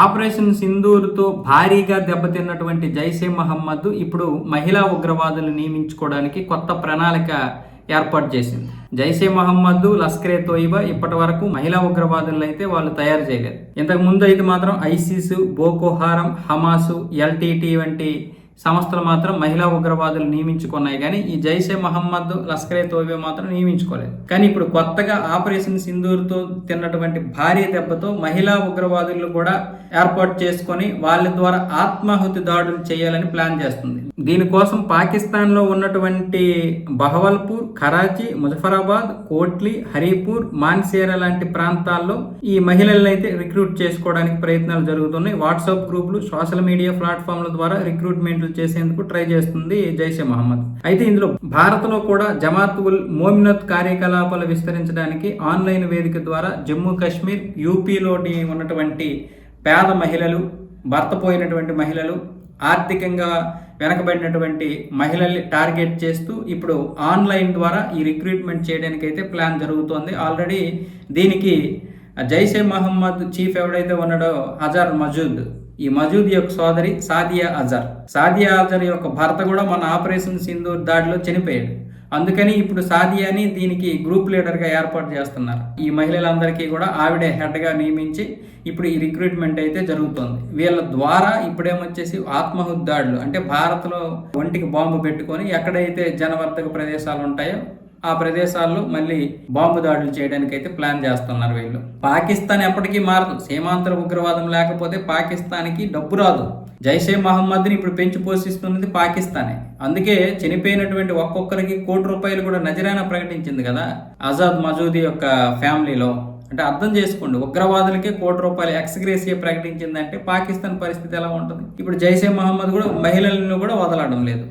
Operation సింధూర్తో భారీగా దెబ్బతిన్నటువంటి జైసే మహమ్మద్ ఇప్పుడు మహిళా ఉగ్రవాదులు నియమించుకోవడానికి కొత్త ప్రణాళిక ఏర్పాటు చేసింది. జైసే మహమ్మద్ లస్కరే తోయిబా ఇప్పటి వరకు మహిళా ఉగ్రవాదులను అయితే వాళ్ళు తయారు చేయలేదు. ఇంతకు ముందు అయితే మాత్రం ఐసిస్ బోకోహారం హమాసు ఎల్టీటీ వంటి సంస్థలు మాత్రం మహిళా ఉగ్రవాదులు నియమించుకున్నాయి. కానీ ఈ జైషే మహమ్మద్ లస్కరే తోబే మాత్రం నియమించుకోలేదు. కానీ ఇప్పుడు కొత్తగా ఆపరేషన్ సింధూర్తో తిన్నటువంటి భారీ దెబ్బతో మహిళా ఉగ్రవాదులు కూడా ఏర్పాటు చేసుకొని వాళ్ళ ద్వారా ఆత్మాహుతి దాడులు చేయాలని ప్లాన్ చేస్తుంది. దీనికోసం పాకిస్తాన్లో ఉన్నటువంటి బహవల్పూర్ కరాచీ ముజఫరాబాద్ కోట్లి హరీపూర్ మాన్సేరా లాంటి ప్రాంతాల్లో ఈ మహిళలను అయితే రిక్రూట్ చేసుకోవడానికి ప్రయత్నాలు జరుగుతున్నాయి. వాట్సాప్ గ్రూపులు సోషల్ మీడియా ప్లాట్ఫామ్ల ద్వారా రిక్రూట్మెంట్లు చేసేందుకు ట్రై చేస్తుంది జైషే మహమ్మద్. అయితే ఇందులో భారత్లో కూడా జమాత్ ఉల్ మోమినత్ కార్యకలాపాలు విస్తరించడానికి ఆన్లైన్ వేదిక ద్వారా జమ్మూ కాశ్మీర్ యూపీలోని ఉన్నటువంటి పేద మహిళలు భర్త పోయినటువంటి మహిళలు ఆర్థికంగా వెనకబడినటువంటి మహిళల్ని టార్గెట్ చేస్తూ ఇప్పుడు ఆన్లైన్ ద్వారా ఈ రిక్రూట్మెంట్ చేయడానికి అయితే ప్లాన్ జరుగుతోంది. ఆల్రెడీ దీనికి జైషే మహమ్మద్ చీఫ్ ఎవడైతే ఉన్నాడో అజార్ మజూద్. ఈ మజూద్ యొక్క సోదరి సాదియా అజర్ సాదియా అజర్ యొక్క భర్త కూడా మన ఆపరేషన్ సింధూర్ దాడిలో చనిపోయాడు. అందుకని ఇప్పుడు సాదియాని దీనికి గ్రూప్ లీడర్గా ఏర్పాటు చేస్తున్నారు. ఈ మహిళలందరికీ కూడా ఆవిడే హెడ్గా నియమించి ఇప్పుడు ఈ రిక్రూట్మెంట్ అయితే జరుగుతుంది. వీళ్ళ ద్వారా ఇప్పుడేమొచ్చేసి ఆత్మహుతి దాడులు అంటే భారత్లో ఒంటికి బాంబు పెట్టుకొని ఎక్కడైతే జనవర్ధక ప్రదేశాలు ఉంటాయో ఆ ప్రదేశాల్లో మళ్ళీ బాంబు దాడులు చేయడానికి అయితే ప్లాన్ చేస్తున్నారు వీళ్ళు. పాకిస్తాన్ ఎప్పటికీ మారదు. సీమాంతర ఉగ్రవాదం లేకపోతే పాకిస్తాన్కి డబ్బు రాదు. జైషే మహమ్మద్ని ఇప్పుడు పెంచి పోషిస్తున్నది పాకిస్తానే. అందుకే చనిపోయినటువంటి ఒక్కొక్కరికి కోటి రూపాయలు కూడా నజరానా ప్రకటించింది కదా? ఆజాద్ మజూదీ యొక్క ఫ్యామిలీలో. అంటే అర్థం చేసుకోండి ఉగ్రవాదులకే కోటి రూపాయలు ఎక్స్గ్రేసియా ప్రకటించిందంటే పాకిస్తాన్ పరిస్థితి ఎలా ఉంటుంది? ఇప్పుడు జైషే మహమ్మద్ కూడా మహిళలను కూడా వదలడం లేదు.